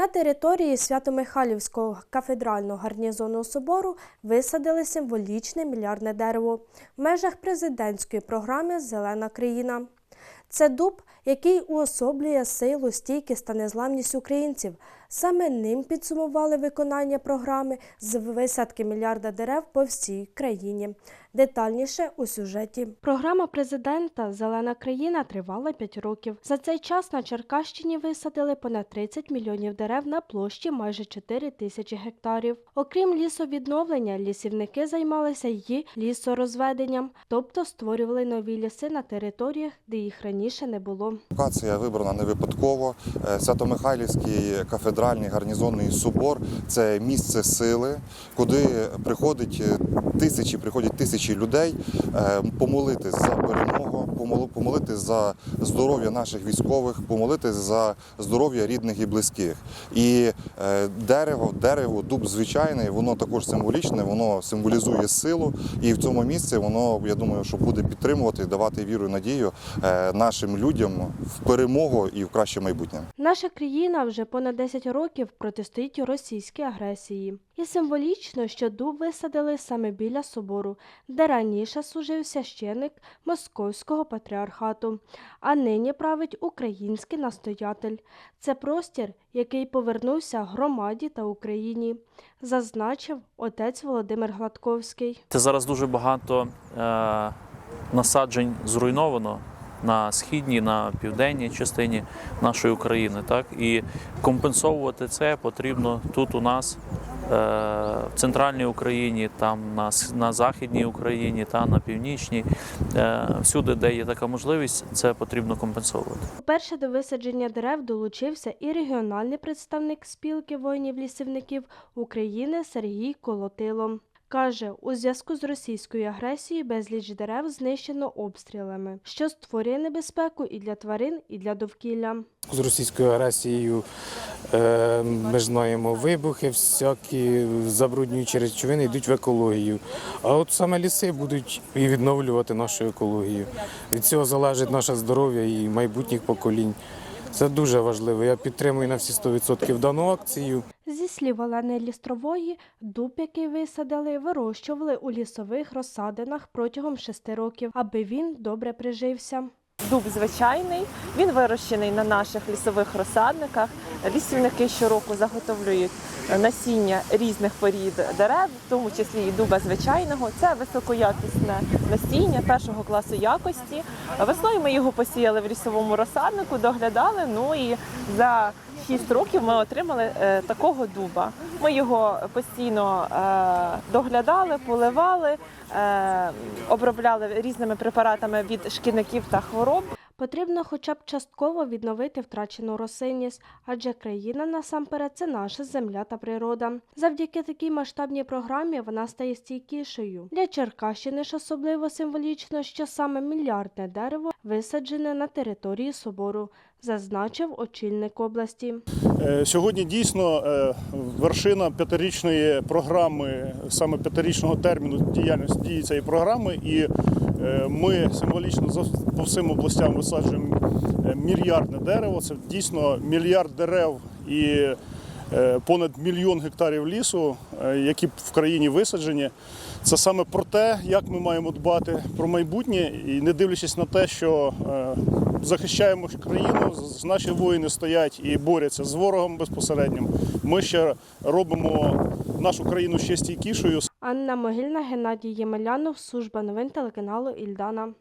На території Свято-Михайлівського кафедрального гарнізонного собору висадили символічне мільярдне дерево в межах президентської програми Зелена країна. Це дуб, який уособлює силу, стійкість та незламність українців. Саме ним підсумували виконання програми з висадки мільярда дерев по всій країні. Детальніше у сюжеті. Програма президента Зелена країна тривала 5 років. За цей час на Черкащині висадили понад 30 мільйонів дерев на площі майже 4 тисячі гектарів. Окрім лісовідновлення, лісівники займалися й лісорозведенням, тобто створювали нові ліси на територіях, де їх раніше не було. Локація вибрана не випадково. Е, Свято-Михайлівський кафедральний гарнізонний собор. Це місце сили, куди приходить е, тисячі, приходять тисячі людей е, помолитись за перемогу, помол- помолитись за здоров'я наших військових, помолитись за здоров'я рідних і близьких. І е, дерево, дерево, дуб звичайний, воно також символічне, воно символізує силу. І в цьому місці воно, я думаю, що буде підтримувати, давати віру і надію е, нашим людям в перемогу і в краще майбутнє. Наша країна вже понад 10 років протистоїть російській агресії. І символічно, що дуб висадили саме біля собору, де раніше служив священик Московського патріархату, а нині править український настоятель. Це простір, який повернувся громаді та Україні, зазначив отець Володимир Гладковський. Це зараз дуже багато е, насаджень зруйновано на східній, на південній частині нашої України. Так? І компенсовувати це потрібно тут у нас. Е, В центральній Україні, там на, на західній Україні та на північній, Е, всюди, де є така можливість, це потрібно компенсовувати. Перше до висадження дерев долучився і регіональний представник спілки воїнів-лісівників України Сергій Колотило. Каже, у зв'язку з російською агресією безліч дерев знищено обстрілами, що створює небезпеку і для тварин, і для довкілля. з російською агресією е, ми знаємо вибухи, всякі забруднюючі речовини йдуть в екологію. А от саме ліси будуть і відновлювати нашу екологію. Від цього залежить наше здоров'я і майбутніх поколінь. Це дуже важливо. Я підтримую на всі 100% дану акцію. Слів Олени Лістрової, дуб, який висадили, вирощували у лісових розсадинах протягом шести років, аби він добре прижився. Дуб звичайний, він вирощений на наших лісових розсадниках. Лісівники щороку заготовлюють насіння різних порід дерев, в тому числі і дуба звичайного. Це високоякісне насіння першого класу якості. Весною ми його посіяли в лісовому розсаднику, доглядали. Ну і за 6 років ми отримали е, такого дуба. Ми його постійно е, доглядали, поливали, е, обробляли різними препаратами від шкідників та хвороб. Потрібно хоча б частково відновити втрачену рослинність, адже країна насамперед це наша земля та природа. Завдяки такій масштабній програмі вона стає стійкішою. Для Черкащини ж особливо символічно, що саме мільярдне дерево висаджене на території собору, зазначив очільник області. Е, Сьогодні дійсно е, вершина п'ятирічної програми, саме п'ятирічного терміну діяльності дії цієї програми, і ми символічно по всім областям висаджуємо е, мільярдне дерево. Це дійсно мільярд дерев і е, понад мільйон гектарів лісу, е, які в країні висаджені. Це саме про те, як ми маємо дбати про майбутнє, і не дивлячись на те, що е, захищаємо країну, наші воїни стоять і борються з ворогом безпосереднім. Ми ще робимо нашу країну ще стійкішою. Анна Могильна, Геннадій Ємелянов, служба новин телеканалу Ільдана.